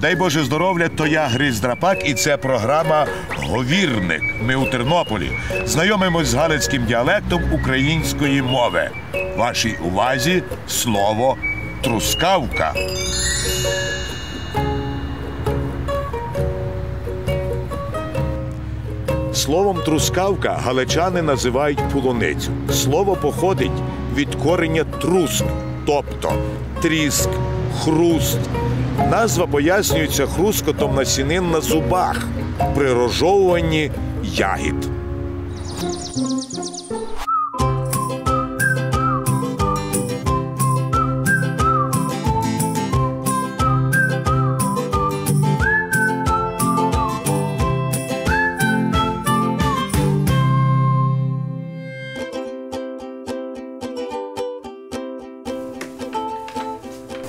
Дай Боже здоров'я, то я Гриць Драпак, і це програма Говірник. Ми у Тернополі знайомимось з галицьким діалектом української мови. Вашій увазі слово трускавка. Словом трускавка галичани називають полуницю. Слово походить від корення труск, тобто тріск, хруст. Назва пояснюється хрускотом насінин на зубах при розжовуванні ягід.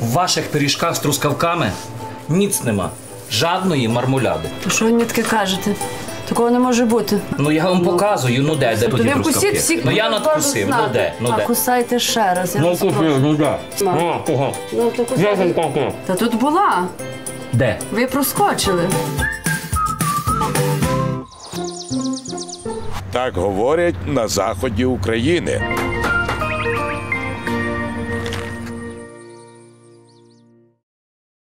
В ваших пиріжках з трускавками ніц нема. Жадної мармуляди. Що ви мені таке кажете? Такого не може бути. Ну я вам показую, ну де, де тоді трускавки? всіх, Ну я хто надкусив, ну де, ну А де. кусайте ще раз. Я Ну вас прошу. купив, ну де. Ну, кого? Ну, то кусайте. Та тут була. Де? Ви проскочили. Так говорять на заході України.